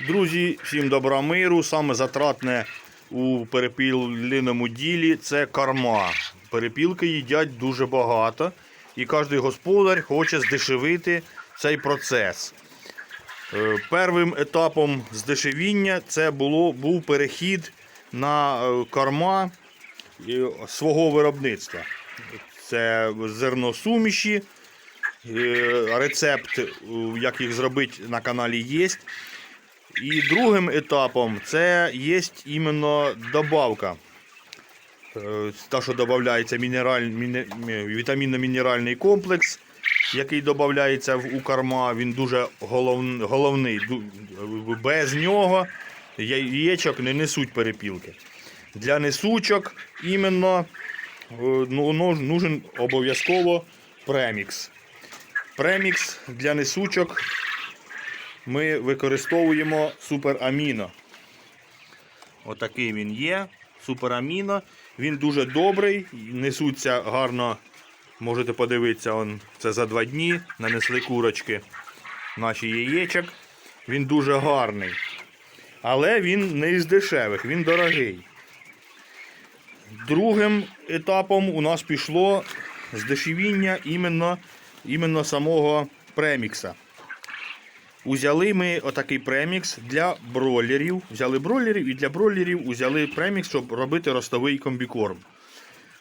Друзі, всім добра миру. Саме затратне у перепілиному ділі це корма. Перепілки їдять дуже багато, і кожен господар хоче здешевити цей процес. Е, Первим етапом здешевіння це було, був перехід на е, корма е, свого виробництва. Це зерносуміші. Рецепт, як їх зробити на каналі є. І другим етапом це є іменно добавка. Е, Та, що додається мінераль... міне... вітамінно-мінеральний комплекс, який додається у корма, він дуже голов- головний. Без нього яєчок не несуть перепілки. Для несучок іменно е, ну, ну, нужен обов'язково премікс. Премікс для несучок ми використовуємо супераміно. Отакий він є. Супераміно. Він дуже добрий, несуться гарно. Можете подивитися, он, це за два дні. Нанесли курочки наші яєчок. Він дуже гарний. Але він не із дешевих, він дорогий. Другим етапом у нас пішло здешевіння іменно, іменно самого премікса. Узяли ми отакий премікс для бройлерів. Взяли бройлерів і для бройлерів узяли премікс, щоб робити ростовий комбікорм.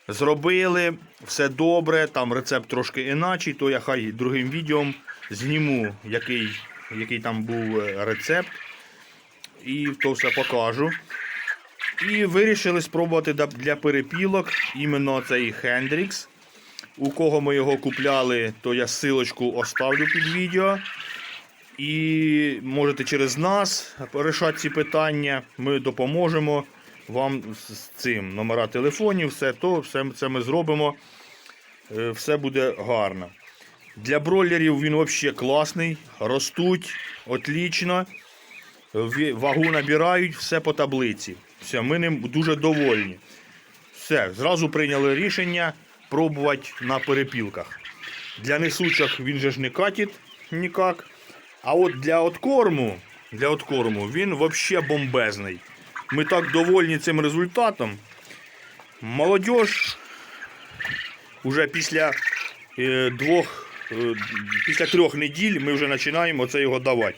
Зробили все добре, там рецепт трошки іначий, то я хай другим відео зніму, який, який там був е, рецепт. І то все покажу. І вирішили спробувати для перепілок іменно цей Хендрікс. У кого ми його купляли, то я ссылочку оставлю під відео. І можете через нас рішати ці питання. Ми допоможемо вам з цим. Номера телефонів, все то, все це ми зробимо. Е, Все буде гарно. Для бройлерів він взагалі класний, ростуть отлично, ві- вагу набирають, все по таблиці. Все, ми ним дуже довольні. Все, зразу прийняли рішення пробувати на перепілках. Для несучок він же ж не катить ніяк. А от для откорму, для откорму він взагалі бомбезний. Ми так довольні цим результатом. Молодіж уже після е, двох, е, після трьох неділь ми вже починаємо оце його давати.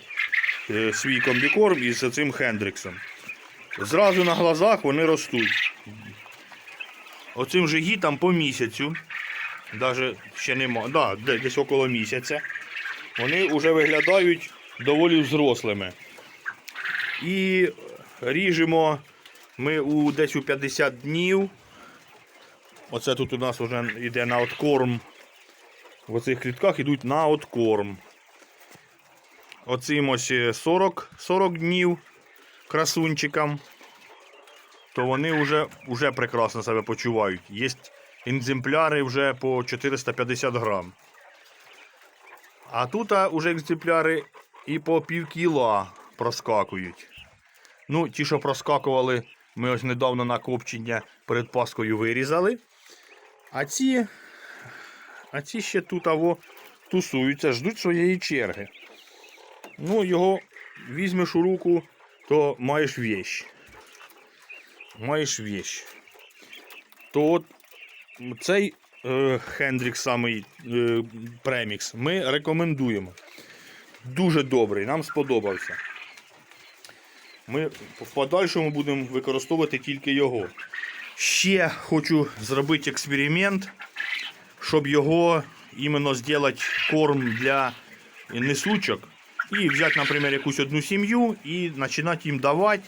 Е, свій комбікорм із цим Хендриксом. Зразу на глазах вони ростуть. Оцим же гітам по місяцю, навіть ще нема, да, де- десь около місяця вони вже виглядають доволі взрослими. І ріжемо ми у, десь у 50 днів. Оце тут у нас вже йде на откорм. В оцих клітках йдуть на откорм. Оцим ось 40, 40 днів красунчикам. То вони вже, вже прекрасно себе почувають. Є екземпляри вже по 450 грам. А тут уже екземпляри і по пів кіла проскакують. Ну, ті, що проскакували, ми ось недавно на копчення перед Паскою вирізали. А ці, а ці ще тут аво тусуються, ждуть своєї черги. Ну, його візьмеш у руку, то маєш вещь. Маєш вещь. То от цей Хендрік самий е, премікс ми рекомендуємо. Дуже добрий, нам сподобався. Ми в подальшому будемо використовувати тільки його. Ще хочу зробити експеримент, щоб його іменно зробити корм для несучок. І взяти, наприклад, якусь одну сім'ю і починати їм давати.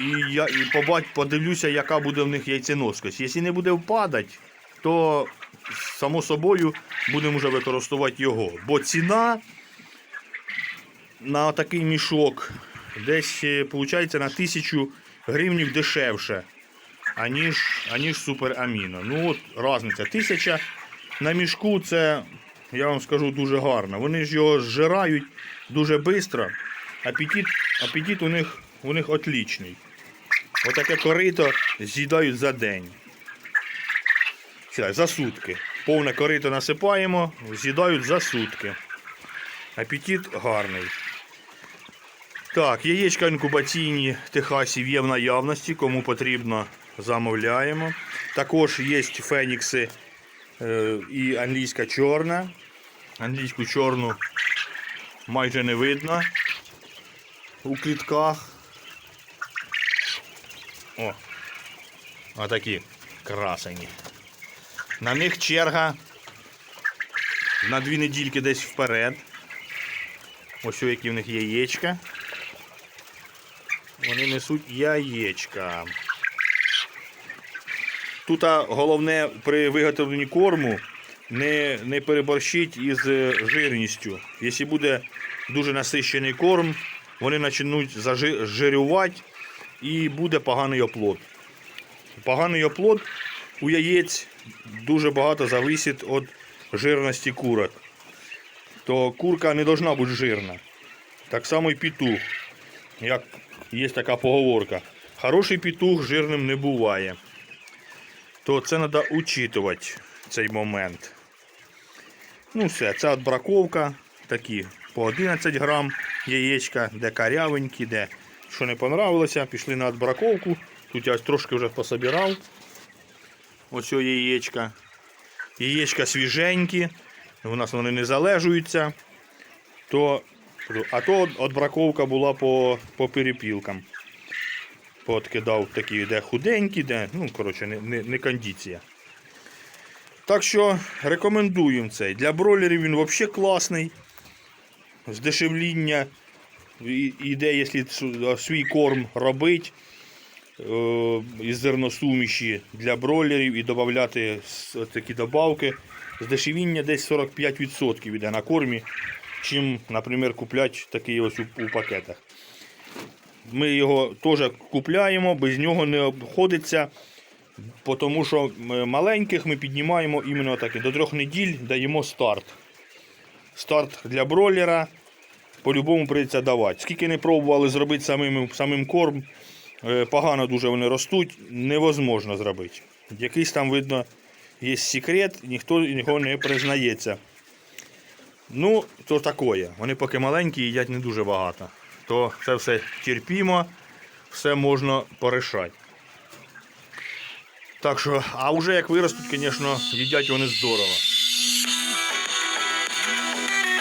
І я і побач, подивлюся, яка буде в них яйценоскость. Якщо не буде впадати, то само собою будемо вже використовувати його. Бо ціна на такий мішок десь виходить на тисячу гривнів дешевше, аніж, аніж супераміно. Ну от різниця. Тисяча на мішку це, я вам скажу, дуже гарно. Вони ж його зжирають дуже швидко. Апетит, апетит у них, у них отлічний. Отаке корито з'їдають за день. За сутки. Повне корито насипаємо, з'їдають за сутки. Апетит гарний. Так, яєчка інкубаційні Техасів є в наявності, кому потрібно, замовляємо. Також є фенікси е, і англійська чорна. Англійську чорну майже не видно у клітках. О, отакі красені. На них черга на дві недільки десь вперед. Ось у які в них яєчка. Вони несуть яєчка. Тут головне при виготовленні корму не, не переборщить із е, жирністю. Якщо буде дуже насищений корм, вони почнуть зажирювати і буде поганий оплод. Поганий оплод у яєць дуже багато залежить від жирності курок. То курка не повинна бути жирна. Так само і петух. Як є така поговорка. Хороший петух жирним не буває. То це треба учитувати цей момент. Ну все, це отбраковка. Такі по 11 грам яєчка, де карявенькі, де що не понравилося, пішли на отбраковку. Тут я трошки вже пособирав. Ось яєчка. Яєчка свіженькі, у нас вони не залежуються. То, а то отбраковка була по, по перепілкам. Подкидав такі, де худенькі, де, ну, коротше, не, не, не кондиція. Так що рекомендуємо цей. Для бройлерів він взагалі класний. Здешевління іде, якщо свій корм робити е, із зерносуміші для бройлерів і додати такі добавки. Здешевіння десь 45% йде на кормі, чим, наприклад, купляти такий ось у, пакетах. Ми його теж купляємо, без нього не обходиться, тому що маленьких ми піднімаємо іменно таки. До трьох неділь даємо старт. Старт для бройлера по-любому прийдеться давати. Скільки не пробували зробити самим, самим корм, е, погано дуже вони ростуть, невозможно зробити. Якийсь там, видно, є секрет, ніхто його не признається. Ну, то таке. Вони поки маленькі, їдять не дуже багато. То це все терпімо, все можна порішати. Так що, а вже як виростуть, звісно, їдять вони здорово.